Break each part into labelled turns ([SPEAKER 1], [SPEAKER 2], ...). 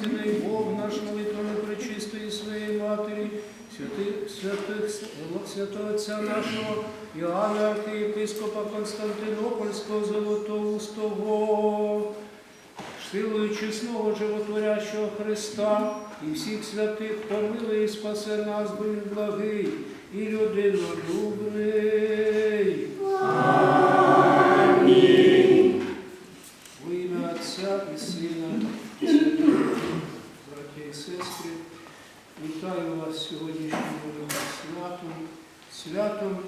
[SPEAKER 1] істинний Бог наш молитвами пречистої своєї Матері, святих, святих, святого Отця нашого Іоанна архієпископа Константинопольського Золотоустого, силою чесного животворящого Христа і всіх святих помилуй і спасе нас, бо Він благий і людинолюбний. Во ім'я Отця і Сина, і Святого Духа, браття і сестри, вітаю вас сьогоднішнім святом, святом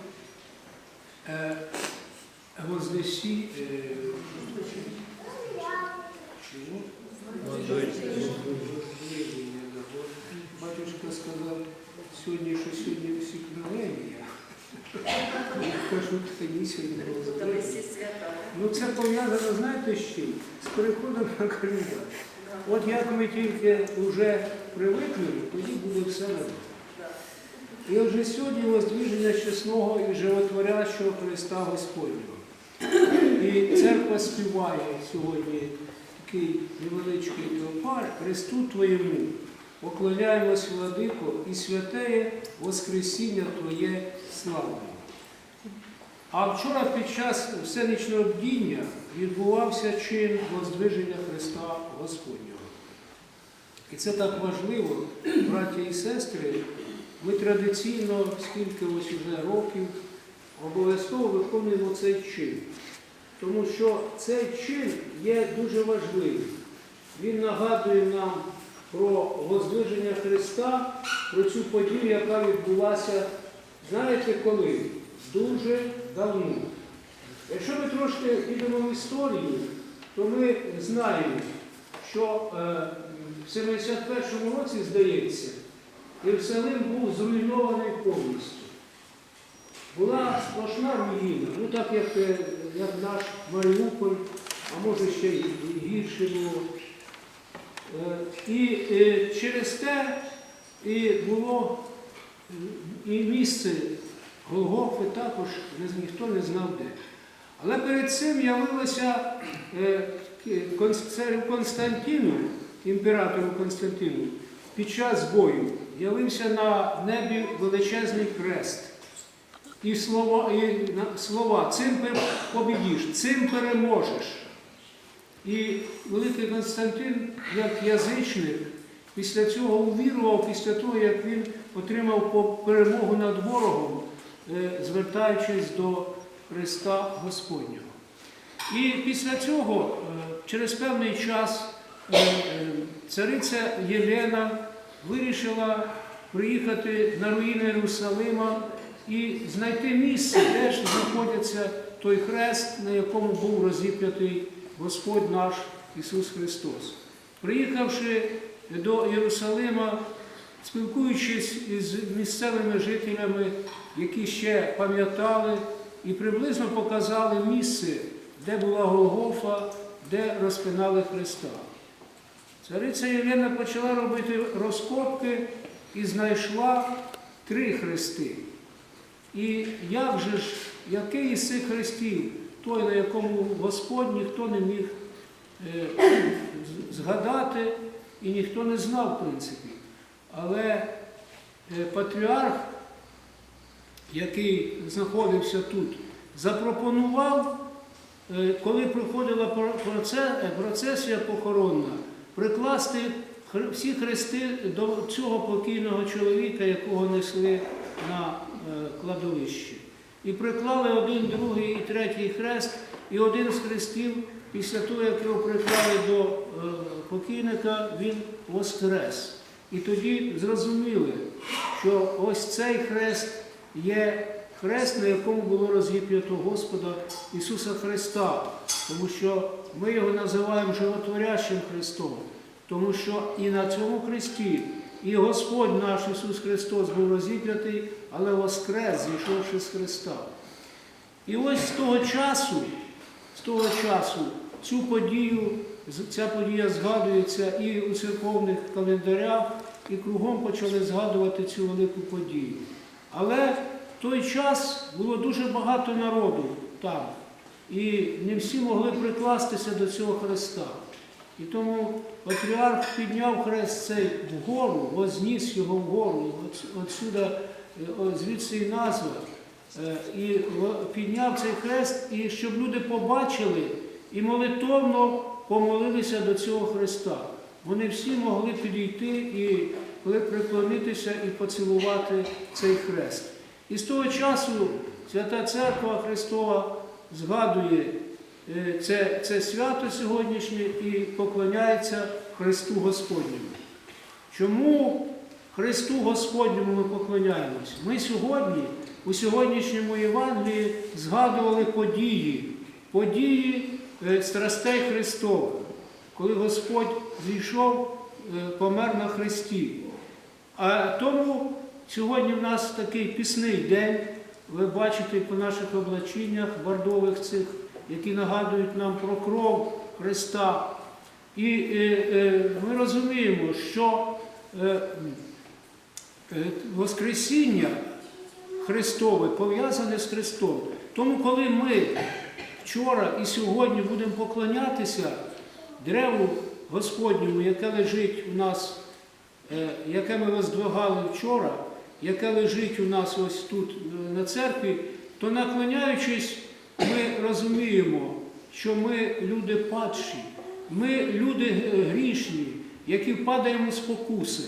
[SPEAKER 1] е, Вознесі. Е, чого? Батюшка сказав сьогодні, що сьогодні усікновення. Ну це пов'язано, знаєте, з чим? З переходом на календар. От як ми тільки вже привикли, тоді буде все нормально. І отже сьогодні воздвіження чесного і животворящого Христа Господнього. І церква співає сьогодні такий невеличкий теопар Христу Твоєму. Поклоняємось, владико, і святеє Воскресіння Твоє славне. А вчора під час всенічного бдіння відбувався чин воздвиження Христа Господнього. І це так важливо, браті і сестри. Ми традиційно, скільки ось уже років, обов'язково виконуємо цей чин. Тому що цей чин є дуже важливим. Він нагадує нам про воздвиження Христа, про цю подію, яка відбулася, знаєте коли? Дуже давно. Якщо ми трошки підемо в історію, то ми знаємо, що е, в 71-му році, здається, Єрусалим був зруйнований повністю. Була сплошна руїна, ну так як, е, як наш Маріуполь, а може ще й гірше було. Е, І через те і було і місце Голгофи також ніхто не знав де. Але перед цим явилося е, царю Константину, імператору Константину, під час бою явився на небі величезний хрест. І слова, і слова цим побідіш, цим переможеш. І великий Константин, як язичник, після цього увірував, після того, як він отримав перемогу над ворогом, е, звертаючись до Христа Господнього. І після цього, е, через певний час, е, е, цариця Єлена вирішила приїхати на руїни Єрусалима і знайти місце, де ж знаходиться той хрест, на якому був розіп'ятий Господь наш Ісус Христос. Приїхавши до Єрусалима, спілкуючись із місцевими жителями, які ще пам'ятали і приблизно показали місце, де була Голгофа, де розпинали Христа. Цариця Єлена почала робити розкопки і знайшла три хрести. І як же ж, який із цих хрестів, той, на якому Господь ніхто не міг е, згадати і ніхто не знав, в принципі. Але е, патріарх, який знаходився тут, запропонував, е, коли проходила е, процесія похоронна, прикласти всі хрести до цього покійного чоловіка, якого несли на е, кладовище. І приклали один, другий і третій хрест, і один з хрестів, після того, як його приклали до покійника, він воскрес. І тоді зрозуміли, що ось цей хрест є хрест, на якому було розіп'ято Господа Ісуса Христа, тому що ми його називаємо животворящим Христом, тому що і на цьому хресті і Господь наш Ісус Христос був розіп'ятий, але воскрес, зійшовши з Христа. І ось з того часу, з того часу цю подію, ця подія згадується і у церковних календарях, і кругом почали згадувати цю велику подію. Але в той час було дуже багато народу там, і не всі могли прикластися до цього Христа. І тому патріарх підняв хрест цей вгору, возніс його вгору, от- отсюда, е, звідси і назва. Е, І підняв цей хрест, і щоб люди побачили і молитовно помолилися до цього хреста. Вони всі могли підійти і приклонитися і поцілувати цей хрест. І з того часу Свята Церква Христова згадує е, це, це свято сьогоднішнє і поклоняється Христу Господньому. Чому Христу Господньому ми поклоняємось? Ми сьогодні, у сьогоднішньому Євангелії згадували події, події е, страстей Христових, коли Господь зійшов, е, помер на Христі. А тому сьогодні в нас такий пісний день. Ви бачите по наших облачіннях бордових цих, які нагадують нам про кров Христа. І е, е, ми розуміємо, що е, е, Воскресіння Христове пов'язане з Христом. Тому, коли ми вчора і сьогодні будемо поклонятися дереву Господньому, яке лежить у нас, е, яке ми воздвигали вчора, яке лежить у нас ось тут е, на церкві, то наклоняючись, ми розуміємо, що ми люди падші, ми люди грішні, які впадаємо в спокуси,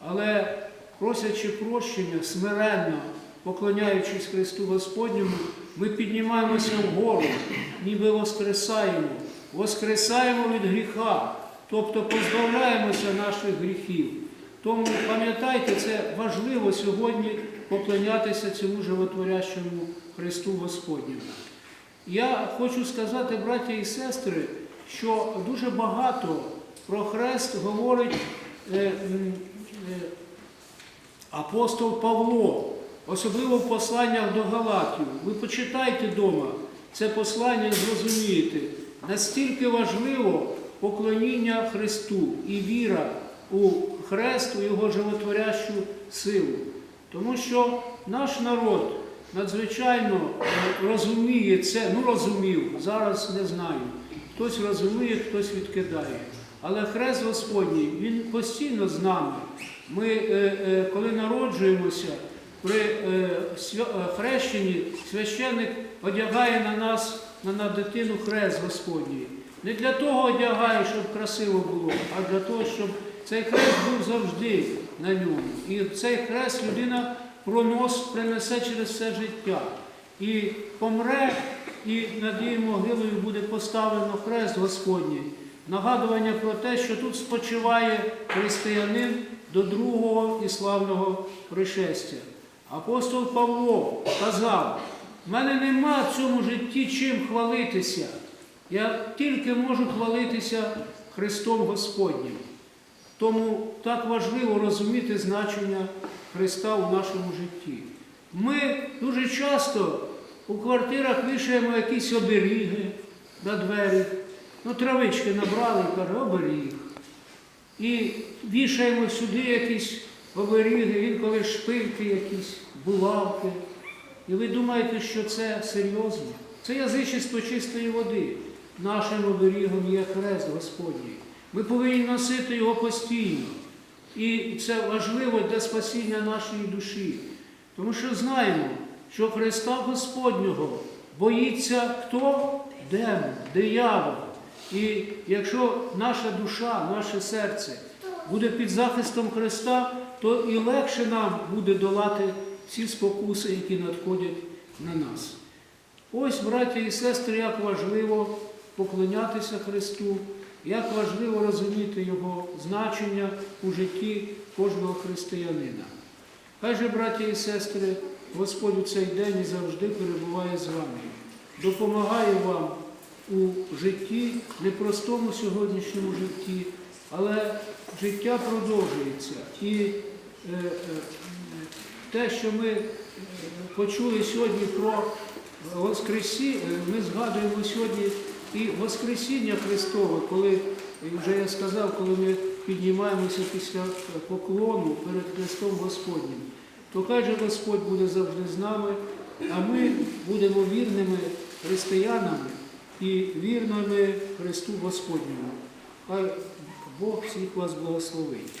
[SPEAKER 1] але просячи прощення, смиренно поклоняючись Христу Господньому, ми піднімаємося вгору, ніби воскресаємо, воскресаємо від гріха, тобто позбавляємося наших гріхів. Тому пам'ятайте, це важливо сьогодні поклонятися цьому животворящому Христу Господньому. Я хочу сказати, браті і сестри, що дуже багато про хрест говорить е, е, апостол Павло, особливо в посланнях до Галатів. Ви почитайте вдома це послання зрозумієте, настільки важливо поклоніння Христу і віра у Хрест, у Його животворящу силу. Тому що наш народ надзвичайно е, розуміє це, ну розумів, зараз не знаю. Хтось розуміє, хтось відкидає. Але Хрест Господній, Він постійно з нами. Ми, е, е, коли народжуємося, при хрещенні священник одягає на нас, на, на дитину хрест Господній. Не для того одягає, щоб красиво було, а для того, щоб цей хрест був завжди на ньому. І цей хрест людина пронос принесе через все життя. І помре, і над її могилою буде поставлено хрест Господній. Нагадування про те, що тут спочиває християнин до другого і славного пришестя. Апостол Павло казав, в мене нема в цьому житті чим хвалитися. Я тільки можу хвалитися Христом Господнім. Тому так важливо розуміти значення Христа у нашому житті. Ми дуже часто у квартирах вішаємо якісь оберіги на двері. Ну, травички набрали каже, оберіг. І вішаємо сюди якісь оберіги, інколи шпильки якісь, булавки. І ви думаєте, що це серйозно? Це язичество чистої води. Нашим оберігом є хрест Господній. Ми повинні носити його постійно. І це важливо для спасіння нашої душі. Тому що знаємо, що Христа Господнього боїться хто? Демон, диявол. І якщо наша душа, наше серце буде під захистом Христа, то і легше нам буде долати всі спокуси, які надходять на нас. Ось, браті і сестри, як важливо поклонятися Христу, як важливо розуміти Його значення у житті кожного християнина. Хай же, браті і сестри, Господь у цей день і завжди перебуває з вами, допомагає вам у житті, непростому сьогоднішньому житті, але життя продовжується. І е, е, те, що ми е, почули сьогодні про Воскресі, е, ми згадуємо сьогодні і Воскресіння Христове, коли, вже я сказав, коли ми піднімаємося після поклону перед Христом Господнім, то хай же Господь буде завжди з нами, а ми будемо вірними християнами і вірними Христу Господньому. Хай Бог всіх вас благословить.